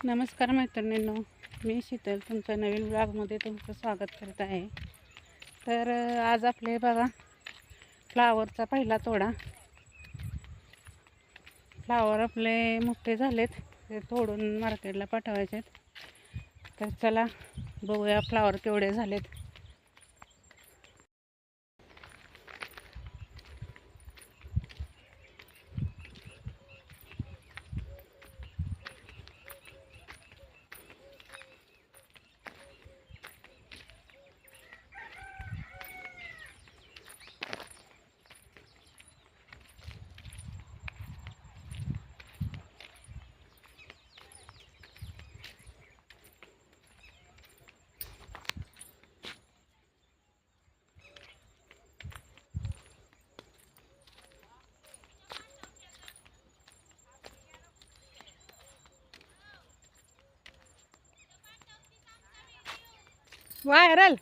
नमस्कार मैत्रिणींनो मी शीतल तुमच्या नवीन ब्लॉगमध्ये तुमचं स्वागत करत आहे. तर आज आपले बघा फ्लावरचा पहिला तोडा. फ्लावर आपले मोठे झालेत ते तोडून मार्केटला पाठवायचे आहेत तर चला बघूया फ्लावर केवढे झालेत. व्हायरल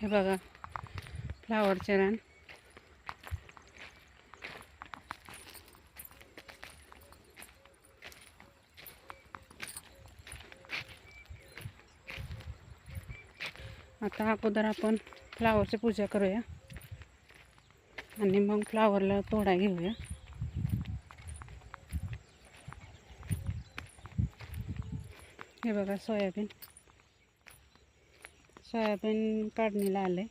हे बघा फ्लावरचे रान. आता अगोदर आपण फ्लावरची पूजा करूया. मग फ्लावरला तोडा घेऊया. हे बघा, सोयाबीन. सोयाबीन काढणीला आले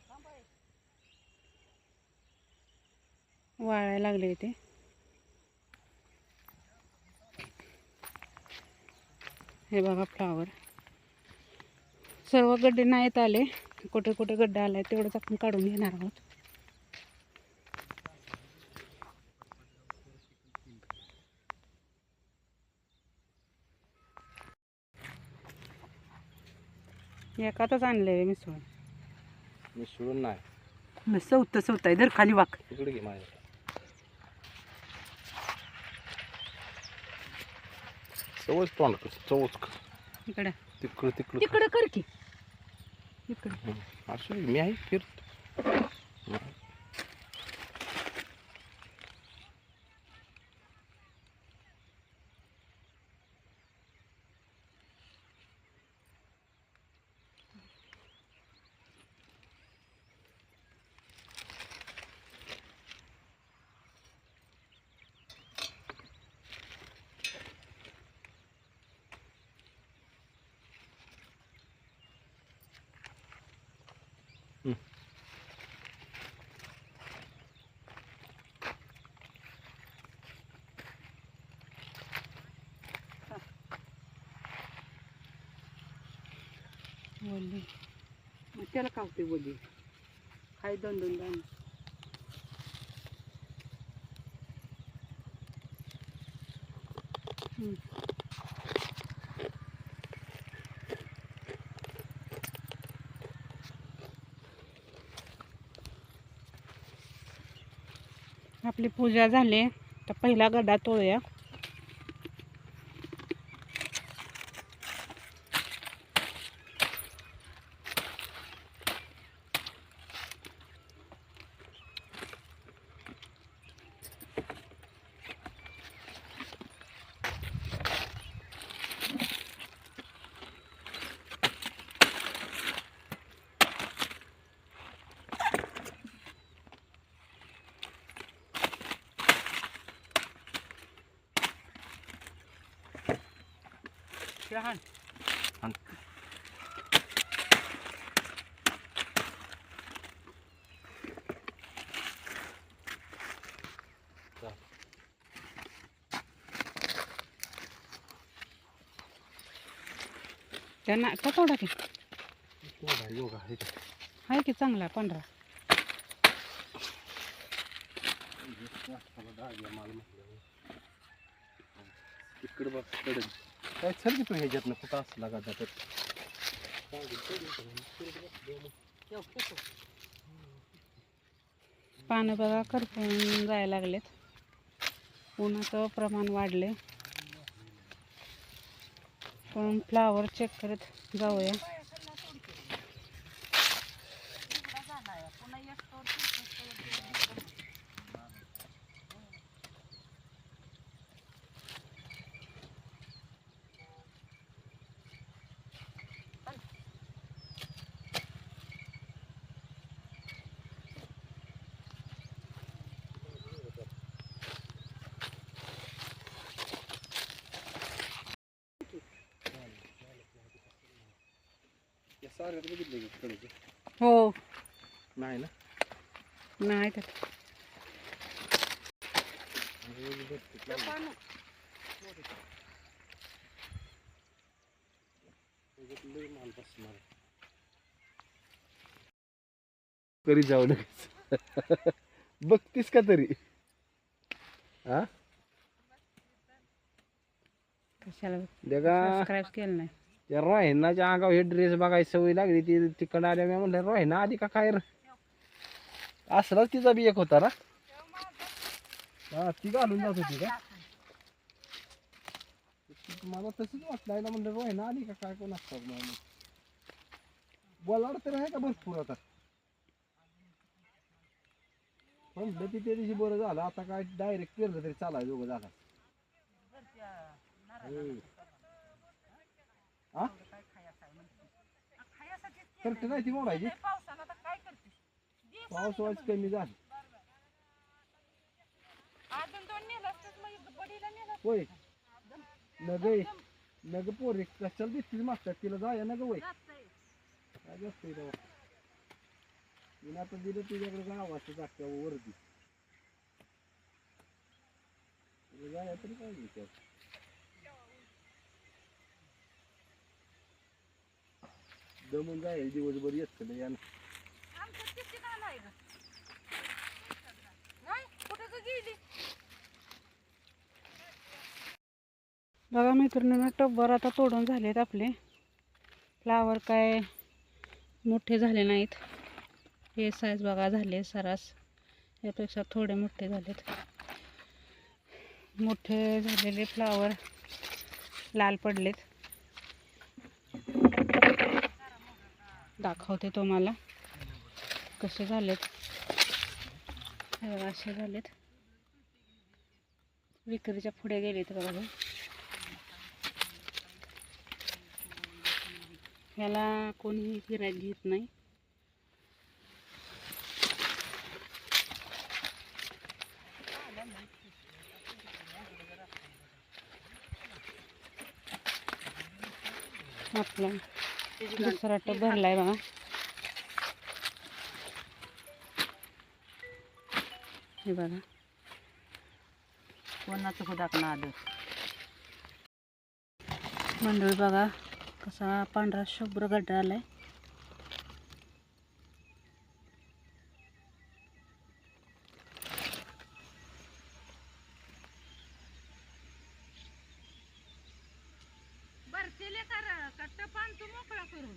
वाळायला लागले ते. हे फ्लावर. सर्व गड्डे नाहीत आले. कुठे कुठे गड्डा आलाय तेवढंच आपण काढून घेणार आहोत. एकातच आणले मिसळून. मी सोडून नाही. मग चौथं चौथं आहे धर खाली वाक. इकडे घे माझ्या. चवच तोंड चवच इकडे. तिकडं तिकडं तिकडं कर. की. इकडे. असं मी आहे फिर मग त्याला कावते बोली खाय दोन दोन दाणे. आपली पूजा झाली. तर पहिला गड्डा तोळूया आण. त्यांना का तोडा की हे. आहे की चांगला पांढरा इकडे बघ काय चल की तू ह्याच्यातनं कुठं असला का जातात. पानं बघा करपून जायला लागलेत. उन्हाचं प्रमाण वाढले पण फ्लावर चेक करत जाऊया. हो. नाही ना? नाही तर. करी जाऊ लगेच. बघतीस का तरी? हा? कशाला देगा. सबस्क्राईब केलं नाही. त्या रोहिणाच्या अंगावर हे ड्रेस बघायची सवय लागली ती तिकडं आल्या मी म्हणलं रोहिणा आधी का काय असलाच तिचा बी एक होता ना? हा ती घालून जात होती का? मला तसंच वाटलं म्हणलं रोहिणा आली का काय कोण असतात म्हणून? बोलाड तर आहे का भरपूर आता? म्हणलं ती त्या दिवशी बरं झालं आता काय डायरेक्ट पेरलं तरी चालाय दोघं झाला करते नाही ती मोडायची. पाऊस वाज कमी झाला. होय. नग नग पोरे कशाला दिसतील मागतात तिला जाया नग वय काय जास्त आहे तेव्हा आता दिलं तुझ्याकडे गावाचं जागत्या वरती. तिला जाया तरी पाहिजे त्यात दमून जाईल दिवसभर येत नाही यानं. बघा मैत्रिणींना टब्बर आता तोडून झालेत आपले. फ्लावर काय मोठे झाले नाहीत. हे साईज बघा झाले सरास यापेक्षा थोडे मोठे झालेत. मोठे झालेले फ्लावर लाल पडलेत. दाखवते तुम्हाला. कसे झालेत? असे झालेत. विक्रीच्या पुढे गेलेत बघा ह्याला कोणीही गिरायक घेत नाही. आपला. दुसरा टप भरलाय बघा. हे बघा. कोणाचं हुदाकणं आलं? मंडळी बघा कसा पांढरा शुभ्र गड्डा आलाय. लेकर कट्ट पान तू मोकळा करून?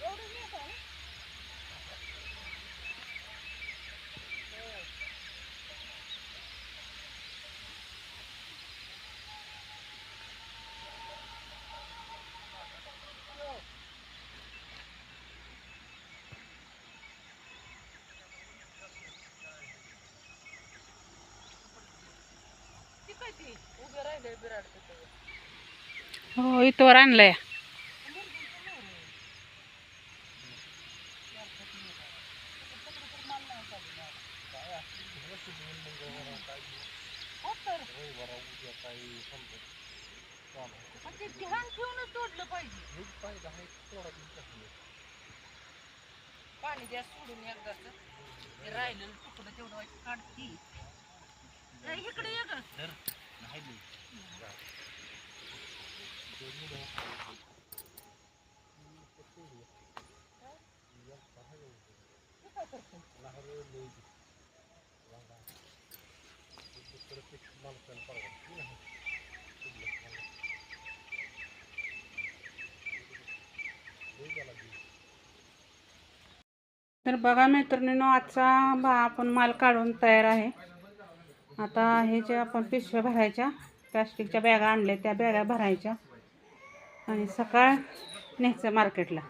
एवढं मोकळा? हो इथवर आणलंय. पाणी द्या सोडून एकदा राहिलेलं तुकडं तेवढं काढती. इकडे एक तर बघा मित्रांनो आजचा आपण माल काढून तयार आहे. आता हे जे आपण पिशव्या भरायच्या प्लास्टिकच्या बॅगा आणल्या त्या बॅगा भरायच्या आणि सकाळ न्यायचं मार्केटला.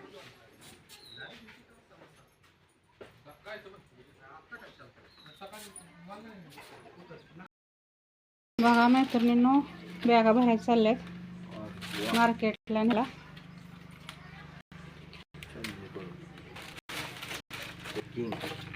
बघा मैत्रिणींनो बॅगा भरायच्या चालल्यात. मार्केटला न्यायला. Thank you.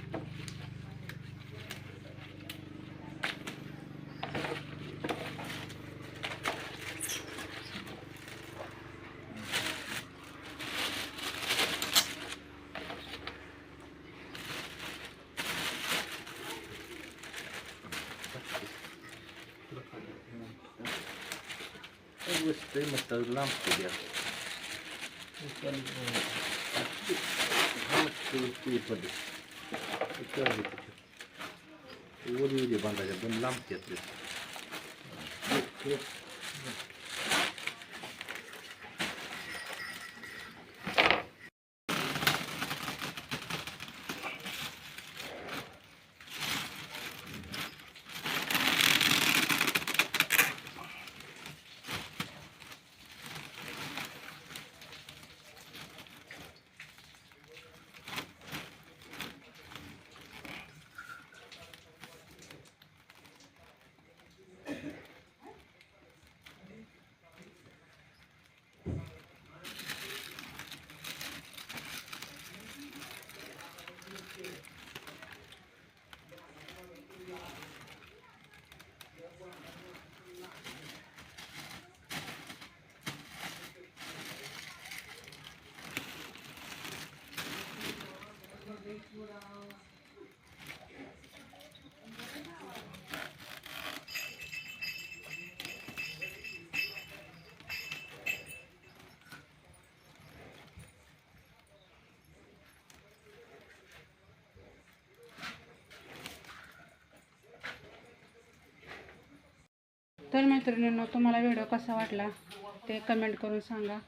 üstte metalldan geliyor. ഒരു ബന്ധം ലംബ് എത്തി तर मैत्रिणींनो तुम्हाला व्हिडिओ कसा वाटला ते कमेंट करून सांगा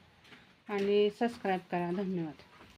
आणि सबस्क्राईब करा. धन्यवाद.